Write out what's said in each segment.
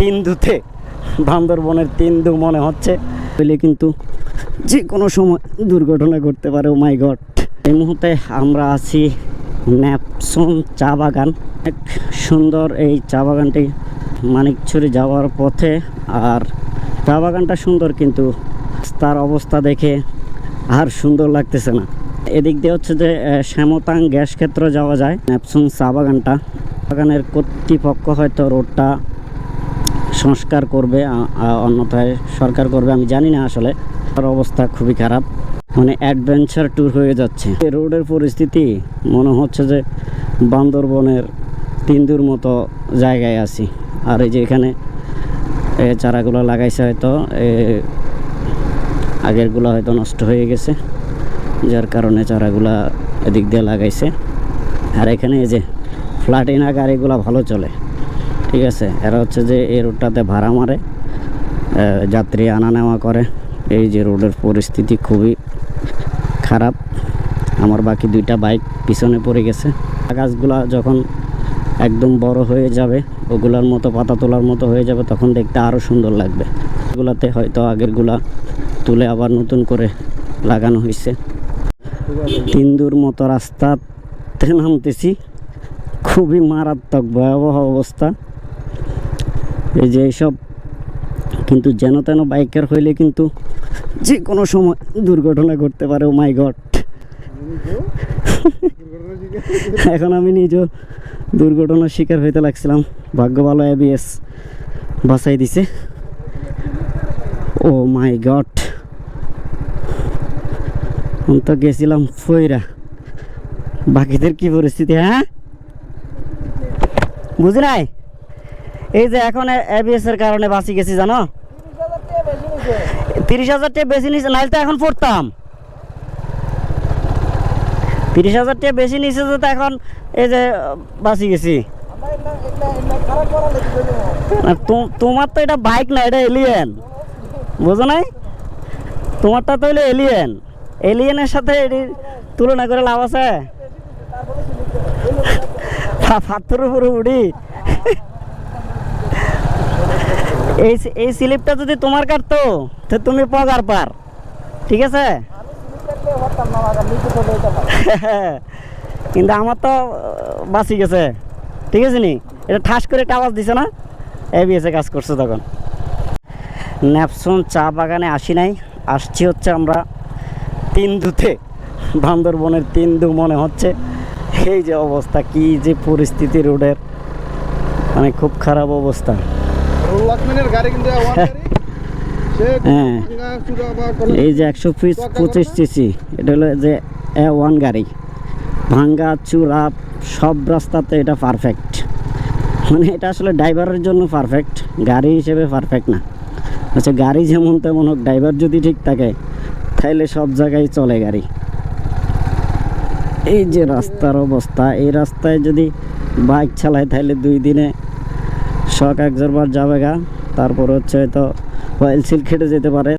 তিন্দুতে, বান্দরবনের তিন্দু মনে হচ্ছে। বলে কিন্তু যে কোনো সময় দুর্ঘটনা ঘটতে পারে ও মাই গড এই মুহূর্তে আমরা আছি ন্যাপসন চা বাগান। এক সুন্দর এই চা বাগানটি মানিকছড়ি যাওয়ার পথে। আর চা বাগানটা সুন্দর কিন্তু তার অবস্থা দেখে আর সুন্দর লাগতেছে না। এদিক দিয়ে হচ্ছে যে শ্যামতাং গ্যাস ক্ষেত্র যাওয়া যায়, ন্যাপসন চা বাগানটা। বাগানের কর্তৃপক্ষ হয়তো রোডটা সংস্কার করবে অন্যথায় সরকার করবে, আমি জানি না আসলে। তার অবস্থা খুবই খারাপ। মানে অ্যাডভেঞ্চার ট্যুর হয়ে যাচ্ছে। রোডের পরিস্থিতি, মনে হচ্ছে যে বান্দরবনের তিন্দুর মতো জায়গায় আছি। আর এই যে এখানে চারাগুলো লাগাইছে হয়তো আগেরগুলো হয়তো নষ্ট হয়ে গেছে, যার কারণে চারাগুলা এদিক দিয়ে লাগাইছে। আর এখানে এই যে ফ্ল্যাটিনা গাড়িগুলো ভালো চলে। ঠিক আছে। এরা হচ্ছে যে এই রোডটাতে ভাড়া মারে যাত্রী আনা নেওয়া করে। এই যে রোডের পরিস্থিতি খুবই খারাপ। আমার বাকি দুইটা বাইক পিছনে পড়ে গেছে। গাছগুলা যখন একদম বড় হয়ে যাবে, ওগুলার মতো, পাতা তোলার মতো হয়ে যাবে, তখন দেখতে আরও সুন্দর লাগবে। এগুলাতে হয়তো আগেরগুলা তুলে আবার নতুন করে লাগানো হয়েছে। তিন্দুর মতো রাস্তাতে নামতেছি। খুবই মারাত্মক ভয়াবহ অবস্থা। এই যে এইসব। কিন্তু যেন তেন বাইকের হইলে কিন্তু যে কোনো সময় দুর্ঘটনা ঘটতে পারে, ও মাই গড। এখন আমি নিজেও দুর্ঘটনার শিকার হইতে লাগছিলাম। ভাগ্য ভালো এবিএস বাঁচাই দিছে। Oh my God. আমি তো গেছিলাম ফইরা। বাকিদের কি পরিস্থিতি হ্যাঁ? বুঝি নাই? এই যে এখন এবিএস এর কারণে বাঁচি গেছি, জানো? তিরিশ হাজার টাকা বেশি নিচ্ছে নাহলে তো এখন পড়তাম। তিরিশ হাজার টাকা বেশি নিচ্ছে তো এখন এই যে বাঁচি গেছি। তোমার তো এটা বাইক না, এটা এলিয়েন বুঝো নাই? তোমারটা তো এলিয়েন এলিয়েনের সাথে এটির তুলনা করে লাভ আছে। পাথরের উপরে উড়ি। এই এই স্লিপটা যদি তোমার কাটতো, তো তুমি পগার পার। ঠিক আছে? কিন্তু আমার তো বাঁচি গেছে। ঠিক আছে নি? এটা ঠাস করে একটা আওয়াজ দিছে না? এবিএসে কাজ করছে তখন। ন্যাপসুন চা বাগানে আসি নাই। আসছি হচ্ছে আমরা তিন্দুতে। বান্দরবনের তিন্দু মনে হচ্ছে। এই যে অবস্থা, কি যে পরিস্থিতি রোডের। মানে খুব খারাপ অবস্থা। লক্ষ্মণের গাড়ি কিন্তু হ্যাঁ। এই যে একশো পিস পঁচিশ সিসি এটা হলো যে এ ওয়ান গাড়ি। ভাঙ্গা চূড়া সব রাস্তাতে এটা পারফেক্ট মানে এটা আসলে ড্রাইভারের জন্য পারফেক্ট গাড়ি হিসেবে পারফেক্ট না। আচ্ছা গাড়ি যেমন তেমন হোক ড্রাইভার যদি ঠিক থাকে তাহলে সব জায়গায় চলে গাড়ি। এই যে রাস্তার অবস্থা এই রাস্তায় যদি বাইক চালায় তাহলে দুই দিনে শখ একজনবার যাবে গা। তারপর হচ্ছে হয়তো অয়েল সিল খেটে যেতে পারে।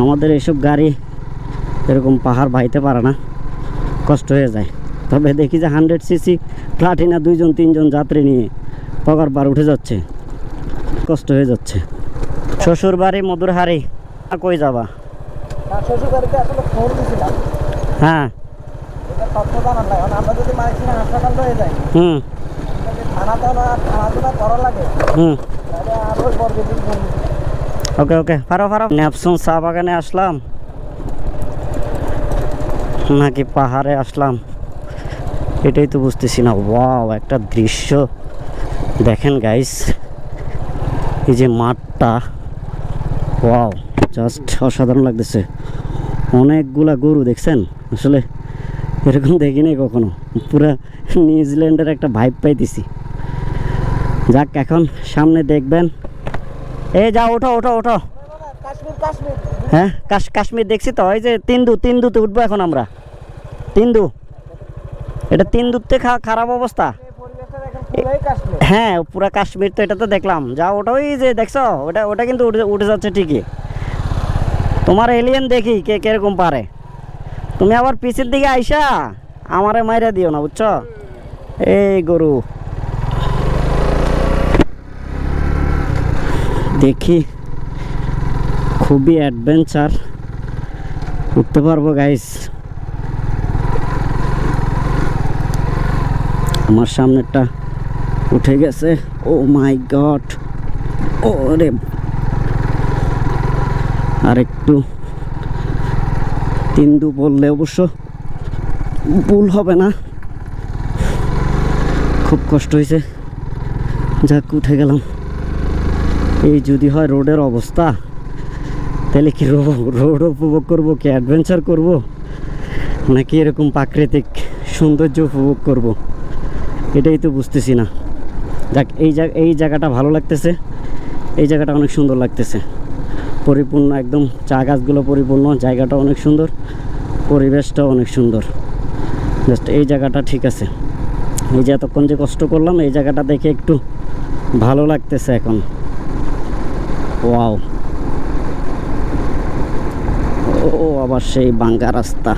আমাদের এসব গাড়ি এরকম পাহাড় ভাইতে পারে না। কষ্ট হয়ে যায়। তবে দেখি যে হান্ড্রেড সিসি প্লাটিনা দুইজন তিনজন যাত্রী নিয়ে পগার পার উঠে যাচ্ছে। কষ্ট হয়ে যাচ্ছে। শ্বশুর বাড়ি মধুরহারি কই যাবা? হ্যাঁ। হুম। হুম। ওকে ওকে পারো পারো ন্যাপসন চা বাগানে আসলাম। নাকি পাহাড়ে আসলাম। এটাই তো বুঝতেছি না। ওয়াও একটা দৃশ্য। দেখেন গাইস এই যে মাঠটা। ওয়াও জাস্ট অসাধারণ লাগতেছে। অনেকগুলা গরু দেখছেন? আসলে এরকম দেখিনি কখনো। পুরা নিউজিল্যান্ডের একটা ভাইব পাইতেছি। যাক এখন সামনে দেখবেন। এই যা ওঠো ওঠো ওঠো। হ্যাঁ কাশ কাশ্মীর দেখছি তো ওই যে তিন্দু তিন্দুতে উঠবো এখন আমরা। তিন্দু। এটা তিন্দুতে খা খারাপ অবস্থা। হ্যাঁ পুরা কাশ্মীর তো এটা তো দেখলাম। যা ওটা ওই যে দেখছ ওটা ওটা কিন্তু উঠে উঠে যাচ্ছে ঠিকই। তোমার এলিয়েন দেখি কে কীরকম পারে। তুমি আবার পিছের দিকে আইসা আমারে মাইরা দিও না বুঝছ? এই গরু। দেখি। খুবই অ্যাডভেঞ্চার উঠতে পারব গাইস আমার সামনেরটা উঠে গেছে। ও মাই গড ও রে আর একটু তিন্দু বললে অবশ্য ভুল হবে না। খুব কষ্ট হয়েছে। যাক, উঠে গেলাম। এই যদি হয় রোডের অবস্থা, তাহলে কি রোড উপভোগ করব, কি অ্যাডভেঞ্চার করব? নাকি এরকম প্রাকৃতিক সৌন্দর্য উপভোগ করব? এটাই তো বুঝতেছি না। যাক, এই জায়গা, এই জায়গাটা ভালো লাগতেছে। এই জায়গাটা অনেক সুন্দর লাগতেছে। পরিপূর্ণ একদম চা গাছগুলো পরিপূর্ণ জায়গাটা অনেক সুন্দর, পরিবেশটাও অনেক সুন্দর। জাস্ট এই জায়গাটা ঠিক আছে। এই যে এতক্ষণ যে কষ্ট করলাম, এই জায়গাটা দেখে একটু ভালো লাগতেছে এখন। ওয়াও। ও আবার সেই বাঙ্গা রাস্তা।